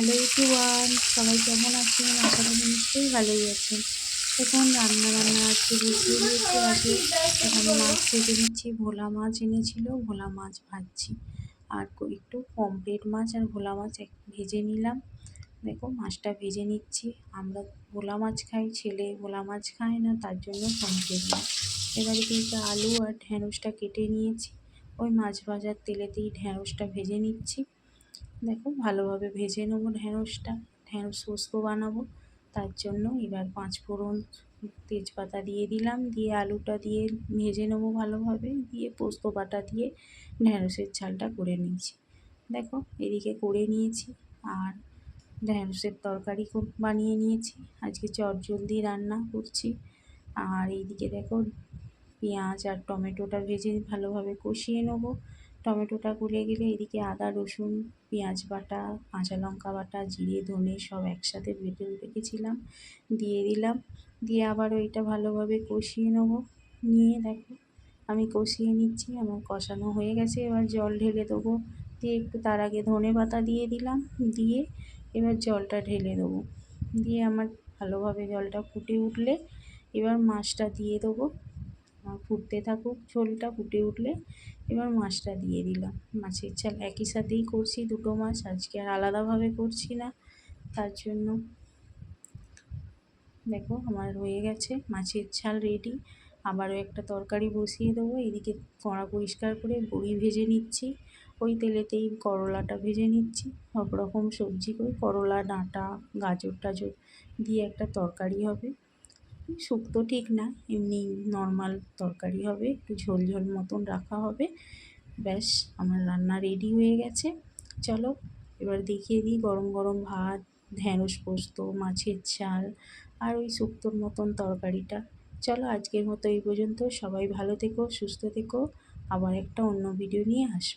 Hello everyone সবাই কেমন আছেন? আশা করি নিশ্চয়ই ভালোই আছেন। এখন রান্না বান্না আজকে বসিয়ে দিয়েছি। এখানে মাছ কেটে নিচ্ছি, ভোলা মাছ এনেছিল, ভোলা মাছ ভাজছি। আর একটু পমফ্রেট মাছ আর ভোলা মাছ এক ভেজে নিলাম। দেখো, মাছটা ভেজে নিচ্ছি। আমরা ভোলা মাছ খাই, ছেলে ভোলা মাছ খায় না, তার জন্য পমফ্রেট মাছ। এবারে কিন্তু আলু আর ঢ্যাঁড়সটা কেটে নিয়েছি। ওই মাছ ভাজার তেলেতেই ঢ্যাঁড়সটা ভেজে নিচ্ছি। দেখো, ভালোভাবে ভেজে নেব ঢ্যাঁড়সটা ঢ্যাঁড়স পোস্ত বানাবো। তার জন্য এবার পাঁচ ফোড়ন তেজপাতা দিয়ে দিলাম, দিয়ে আলুটা দিয়ে ভেজে নেব ভালোভাবে, দিয়ে পোস্ত বাটা দিয়ে ঢ্যাঁড়সের ঝালটা করে নিয়েছি। দেখো, এদিকে করে নিয়েছি আর ঢ্যাঁড়সের তরকারি খুব বানিয়ে নিয়েছি। আজকে চটজলদি রান্না করছি। আর এইদিকে দেখো, পেঁয়াজ আর টমেটোটা ভেজে ভালোভাবে কষিয়ে নেব। টমেটোটা গলে গেলে এদিকে আদা, রসুন, পেঁয়াজ বাটা, কাঁচা লঙ্কা বাটা, জিরে, ধনে সব একসাথে বেটে রেখেছিলাম দিয়ে দিলাম। দিয়ে আবার ওইটা ভালোভাবে কষিয়ে নেব। নিয়ে দেখো, আমি কষিয়ে নিচ্ছি, আমার কষানো হয়ে গেছে। এবার জল ঢেলে দেবো। দিয়ে একটু তার আগে ধনে পাতা দিয়ে দিলাম। দিয়ে এবার জলটা ঢেলে দেবো। দিয়ে আমার ভালোভাবে জলটা ফুটে উঠলে এবার মাছটা দিয়ে দেবো। ফুটতে থাকুক, ঝোলটা ফুটে উঠলে এবার মাছটা দিয়ে দিলাম। মাছের ঝাল একই সাথেই করছি, দুটো মাছ। আজকে আর আলাদাভাবে করছি না, তার জন্য দেখো আমার হয়ে গেছে মাছের ঝাল রেডি আবারও একটা তরকারি বসিয়ে দেবো, এদিকে কড়া পরিষ্কার করে বড়ি ভেজে নিচ্ছি। ওই তেলেতেই করলাটা ভেজে নিচ্ছি। সব রকম সবজি করে করলা, ডাঁটা গাজর টাজর দিয়ে একটা তরকারি হবে। শুক্তো ঠিক না, এমনি নর্মাল তরকারি হবে, একটু ঝোল ঝোল মতন রাখা হবে। ব্যাস, আমার রান্না রেডি হয়ে গেছে। চলো, এবার দেখিয়ে দিই গরম গরম ভাত ঢ্যাঁড়স পোস্ত, মাছের ঝাল আর ওই শুক্তোর মতন তরকারিটা। চলো, আজকের মতো এই পর্যন্ত। সবাই ভালো থেকো, সুস্থ থেকো। আবার একটা অন্য ভিডিও নিয়ে আসব।